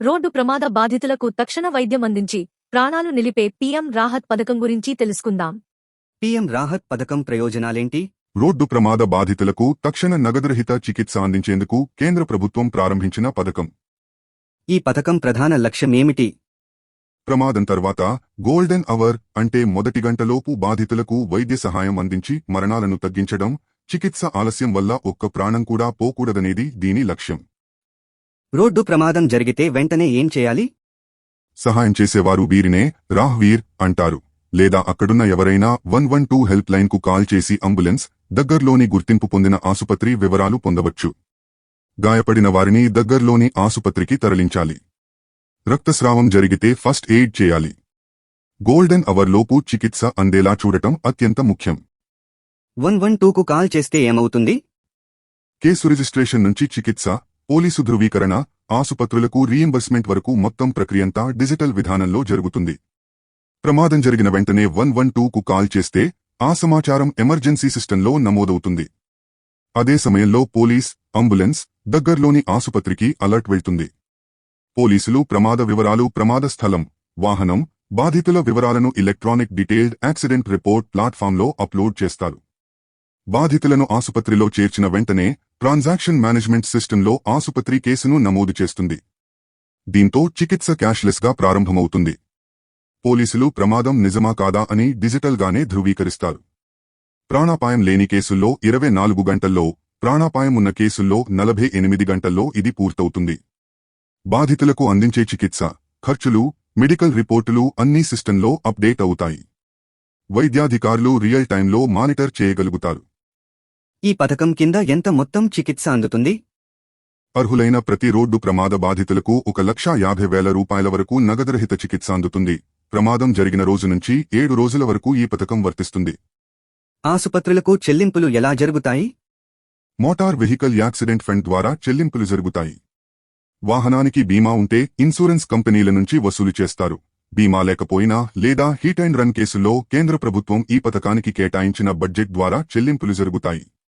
Road ప్రమాద బాధితులకు తక్షణ వైద్యం అందించి ప్రాణాలు నిలిపే పీఎం రాహత్ పథకం గురించి తెలుసుకుందాం. పీఎం రాహత్ పథకం ప్రయోజనాలేంటి? రోడ్డు ప్రమాద బాధితులకు తక్షణ నగదురహిత చికిత్స అందించేందుకు కేంద్ర ప్రభుత్వం ప్రారంభించిన పథకం. ఈ పథకం ప్రధాన లక్ష్యమేమిటి ప్రమాదం తర్వాత గోల్డెన్ అవర్ అంటే మొదటి గంటలోపు బాధితులకు వైద్య సహాయం అందించి మరణాలను తగ్గించడం చికిత్స ఆలస్యం వల్ల ఒక్క ప్రాణం కూడా పోకూడదనేది దీని లక్ష్యం. రోడ్డు ప్రమాదం జరిగితే వెంటనే ఏం చేయాలి? సహాయం చేసేవారు వీరినే రాహ్వీర్ అంటారు. లేదా అక్కడున్న ఎవరైనా వన్ వన్ టూ హెల్ప్ లైన్కు కాల్ చేసి అంబులెన్స్ దగ్గర్లోని గుర్తింపు పొందిన ఆసుపత్రి వివరాలు పొందవచ్చు. గాయపడిన వారిని దగ్గర్లోని ఆసుపత్రికి తరలించాలి. రక్తస్రావం జరిగితే ఫస్ట్ ఎయిడ్ చేయాలి. గోల్డెన్ అవర్లోపు చికిత్స అందేలా చూడటం అత్యంత ముఖ్యం. వన్ వన్ టూకు కాల్ చేస్తే ఏమవుతుంది? కేసు రిజిస్ట్రేషన్ నుంచి చికిత్స పోలీసు ధృవీకరణ ఆసుపత్రులకు రీయింబర్స్మెంట్ వరకు మొత్తం ప్రక్రియంతా డిజిటల్ విధానంలో జరుగుతుంది. ప్రమాదం జరిగిన వెంటనే వన్ వన్ టూకు కాల్ చేస్తే ఆ సమాచారం ఎమర్జెన్సీ సిస్టంలో నమోదవుతుంది. అదే సమయంలో పోలీస్ అంబులెన్స్ దగ్గర్లోని ఆసుపత్రికి అలర్ట్ వెళ్తుంది. పోలీసులు ప్రమాద వివరాలు ప్రమాద స్థలం వాహనం బాధితుల వివరాలను ఎలక్ట్రానిక్ డీటెయిల్డ్ యాక్సిడెంట్ రిపోర్ట్ ప్లాట్ఫామ్లో అప్లోడ్ చేస్తారు. బాధితులను ఆసుపత్రిలో చేర్చిన వెంటనే ట్రాన్సాక్షన్ మేనేజ్మెంట్ సిస్టంలో ఆసుపత్రి కేసును నమోదు చేస్తుంది. దీంతో చికిత్స క్యాష్లెస్గా ప్రారంభమవుతుంది. పోలీసులు ప్రమాదం నిజమా కాదా అని డిజిటల్గానే ధృవీకరిస్తారు. ప్రాణాపాయం లేని కేసుల్లో ఇరవై నాలుగు గంటల్లో ప్రాణాపాయం ఉన్న కేసుల్లో నలభై ఎనిమిది గంటల్లో ఇది పూర్తవుతుంది. బాధితులకు అందించే చికిత్స ఖర్చులు మెడికల్ రిపోర్టులు అన్నీ సిస్టంలో అప్డేట్ అవుతాయి. వైద్యాధికారులు రియల్ టైంలో మానిటర్ చేయగలుగుతారు. ఈ పథకం కింద ఎంత మొత్తం చికిత్స అందుతుంది? అర్హులైన ప్రతి రోడ్డు ప్రమాద బాధితులకు ఒక లక్ష యాభై వేల రూపాయల వరకు నగదురహిత చికిత్స అందుతుంది. ప్రమాదం జరిగిన రోజు నుంచి ఏడు రోజుల వరకు ఈ పథకం వర్తిస్తుంది. ఆసుపత్రులకు చెల్లింపులు ఎలా జరుగుతాయి? మోటార్ వెహికల్ యాక్సిడెంట్ ఫండ్ ద్వారా చెల్లింపులు జరుగుతాయి. వాహనానికి బీమా ఉంటే ఇన్సూరెన్స్ కంపెనీల నుంచి వసూలు చేస్తారు. బీమా లేకపోయినా లేదా హిట్ అండ్ రన్ కేసుల్లో కేంద్ర ప్రభుత్వం ఈ పథకానికి కేటాయించిన బడ్జెట్ ద్వారా చెల్లింపులు జరుగుతాయి.